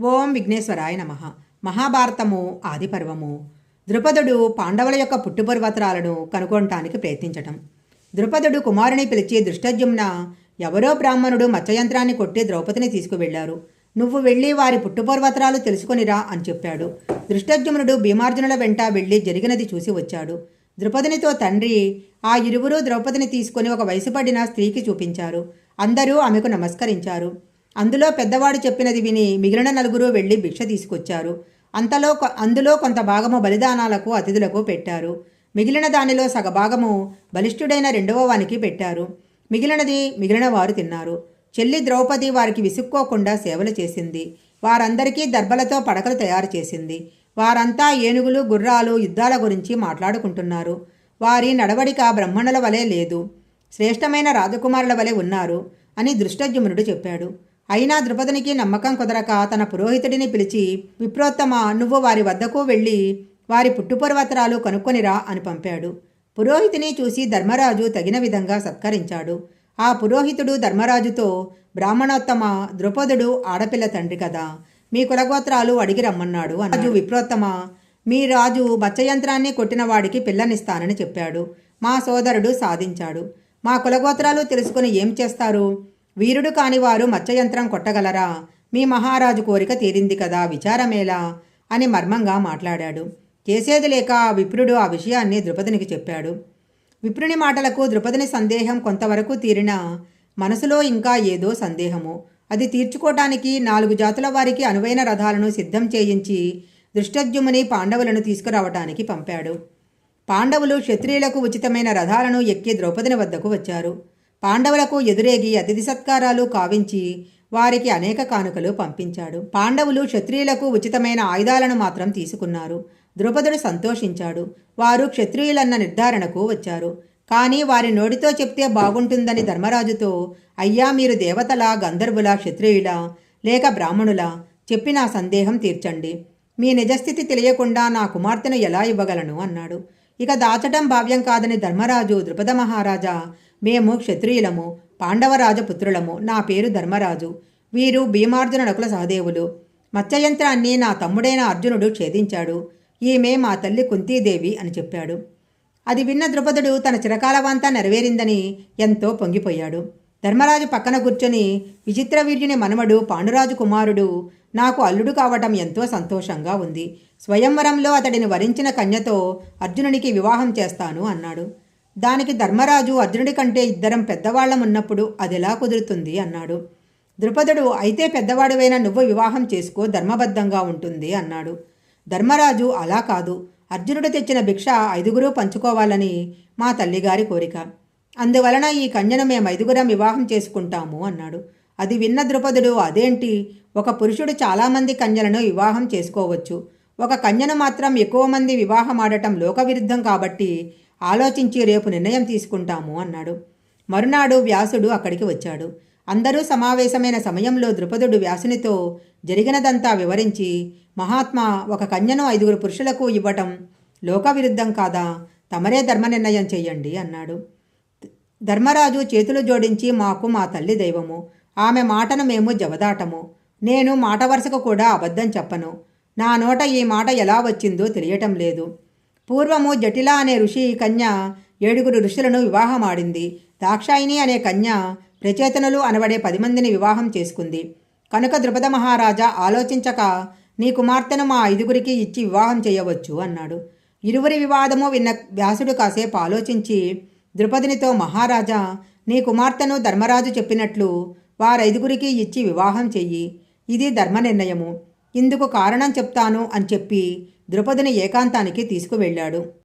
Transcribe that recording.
ఓం విఘ్నేశ్వరాయ నమ. మహాభారతము ఆదిపర్వము. ద్రుపదుడు పాండవుల యొక్క పుట్టుపర్వతరాలను కనుగొనటానికి ప్రయత్నించటం. ద్రుపదుడు కుమారుని పిలిచి దృష్టజ్యుమ్న ఎవరో బ్రాహ్మణుడు మత్స్యయంత్రాన్ని కొట్టి ద్రౌపదిని తీసుకువెళ్ళారు నువ్వు వెళ్ళి వారి పుట్టుపర్వతరాలు తెలుసుకొనిరా అని చెప్పాడు. దృష్టజ్యుమ్నుడు భీమార్జునుల వెంట వెళ్ళి జరిగినది చూసి వచ్చాడు. ద్రుపదినితో తండ్రి ఆ ఇరువురు ద్రౌపదిని తీసుకొని ఒక వయసుపడిన స్త్రీకి చూపించారు. అందరూ ఆమెకు నమస్కరించారు. అందులో పెద్దవాడు చెప్పినది విని మిగిలిన నలుగురు వెళ్ళి భిక్ష తీసుకొచ్చారు. అంతలో కొ- అందులో కొంత భాగము బలిదానాలకు అతిథులకు పెట్టారు. మిగిలిన దానిలో సగభాగము బలిష్ఠుడైన రెండవ వానికి పెట్టారు. మిగిలినది మిగిలిన వారు తిన్నారు. చెల్లి ద్రౌపది వారికి విసుక్కోకుండా సేవలు చేసింది. వారందరికీ దర్భలతో పడకలు తయారు చేసింది. వారంతా ఏనుగులు గుర్రాలు యుద్ధాల గురించి మాట్లాడుకుంటున్నారు. వారి నడవడిక బ్రహ్మణుల వలె లేదు. శ్రేష్టమైన రాజకుమారుల వలె ఉన్నారు అని దృష్టజ్యుమ్నుడు చెప్పాడు. అయినా ద్రుపదునికి నమ్మకం కుదరక తన పురోహితుడిని పిలిచి విప్రోత్తమ నువ్వు వారి వద్దకు వెళ్ళి వారి పుట్టుపర్వతరాలు కనుక్కొనిరా అని పంపాడు. పురోహితుని చూసి ధర్మరాజు తగిన విధంగా సత్కరించాడు. ఆ పురోహితుడు ధర్మరాజుతో బ్రాహ్మణోత్తమ ద్రుపదుడు ఆడపిల్ల తండ్రి కదా మీ కులగోత్రాలు అడిగి రమ్మన్నాడు రాజు విప్రోత్తమ మీ రాజు బచ్చయంత్రాన్ని కొట్టిన వాడికి పిల్లనిస్తానని చెప్పాడు. మా సోదరుడు సాధించాడు. మా కులగోత్రాలు తెలుసుకుని ఏం చేస్తారు? వీరుడు కాని వారు మత్స్యయంత్రం కొట్టగలరా? మీ మహారాజు కోరిక తీరింది కదా విచారమేలా? అని మర్మంగా మాట్లాడాడు. చేసేది లేక ఆ విప్రుడు ఆ విషయాన్ని ద్రుపదునికి చెప్పాడు. విప్రుని మాటలకు ద్రుపదుని సందేహం కొంతవరకు తీరినా మనసులో ఇంకా ఏదో సందేహము. అది తీర్చుకోవటానికి నాలుగు జాతుల వారికి అనువైన రథాలను సిద్ధం చేయించి దృష్టజ్యుముని పాండవులను తీసుకురావటానికి పంపాడు. పాండవులు క్షత్రియులకు ఉచితమైన రథాలను ఎక్కి ద్రౌపదిని వద్దకు వచ్చారు. పాండవులకు ఎదురేగి అతిథి సత్కారాలు కావించి వారికి అనేక కానుకలు పంపించాడు. పాండవులు క్షత్రియులకు ఉచితమైన ఆయుధాలను మాత్రం తీసుకున్నారు. ద్రుపదుడు సంతోషించాడు. వారు క్షత్రియులన్న నిర్ధారణకు వచ్చారు. కానీ వారి నోటితో చెప్తే బాగుంటుందని ధర్మరాజుతో అయ్యా మీరు దేవతల గంధర్వుల క్షత్రియుల లేక బ్రాహ్మణుల చెప్పి నా సందేహం తీర్చండి. మీ నిజస్థితి తెలియకుండా నా కుమార్తెను ఎలా ఇవ్వగలను అన్నాడు. ఇక దాచటం భావ్యం కాదని ధర్మరాజు ద్రుపద మహారాజా మేము క్షత్రియులము పాండవరాజపుత్రులము నా పేరు ధర్మరాజు. వీరు భీమార్జున నకుల సహదేవులు. మత్స్యయంత్రాన్ని నా తమ్ముడైన అర్జునుడు ఛేదించాడు. ఈమె మా తల్లి కుంతీదేవి అని చెప్పాడు. అది విన్న ద్రుపదుడు తన చిరకాలవంతా నెరవేరిందని ఎంతో పొంగిపోయాడు. ధర్మరాజు పక్కన కూర్చొని విచిత్రవీర్యుని మనమడు పాండురాజు కుమారుడు నాకు అల్లుడు కావటం ఎంతో సంతోషంగా ఉంది. స్వయంవరంలో అతడిని వరించిన కన్యతో అర్జునునికి వివాహం చేస్తాను అన్నాడు. దానికి ధర్మరాజు అర్జునుడి కంటే ఇద్దరం పెద్దవాళ్ళం ఉన్నప్పుడు అదిలా కుదురుతుంది అన్నాడు. ద్రుపదుడు అయితే పెద్దవాడివైన నువ్వు వివాహం చేసుకో ధర్మబద్ధంగా ఉంటుంది అన్నాడు. ధర్మరాజు అలా కాదు. అర్జునుడు తెచ్చిన భిక్ష ఐదుగురు పంచుకోవాలని మా తల్లిగారి కోరిక. అందువలన ఈ కన్యను మేము ఐదుగురం వివాహం చేసుకుంటాము అన్నాడు. అది విన్న ద్రుపదుడు అదేంటి? ఒక పురుషుడు చాలామంది కన్యలను వివాహం చేసుకోవచ్చు. ఒక కన్యను మాత్రం ఎక్కువ మంది వివాహం ఆడటం లోకవిరుద్ధం కాబట్టి ఆలోచించి రేపు నిర్ణయం తీసుకుంటాము అన్నాడు. మరునాడు వ్యాసుడు అక్కడికి వచ్చాడు. అందరూ సమావేశమైన సమయంలో ద్రుపదుడు వ్యాసునితో జరిగినదంతా వివరించి మహాత్మా ఒక కన్యను ఐదుగురు పురుషులకు ఇవ్వటం లోకవిరుద్ధం కాదా? తమరే ధర్మ నిర్ణయం చెయ్యండి అన్నాడు. ధర్మరాజు చేతులు జోడించి మాకు మా తల్లి దైవము. ఆమె మాటను మేము జవదాటము. నేను మాట వరుసకు కూడా అబద్ధం చెప్పను. నా నోట ఈ మాట ఎలా వచ్చిందో తెలియటం లేదు. పూర్వము జటిల అనే ఋషి కన్య ఏడుగురు ఋషులను వివాహమాడింది. దాక్షాయిని అనే కన్య ప్రచేతనులు అనబడే పది మందిని వివాహం చేసుకుంది. కనుక ద్రుపద మహారాజా ఆలోచించక నీ కుమార్తెను మా ఐదుగురికి ఇచ్చి వివాహం చేయవచ్చు అన్నాడు. ఇరువురి వివాదము విన్న వ్యాసుడు కాసేపు ఆలోచించి ద్రుపదినితో మహారాజా నీ కుమార్తెను ధర్మరాజు చెప్పినట్లు వారైదుగురికి ఇచ్చి వివాహం చెయ్యి. ఇది ధర్మ నిర్ణయము ఇందుకు కారణం చెప్తాను అని చెప్పి ద్రుపదిని ఏకాంతానికి తీసుకువెళ్ళాడు.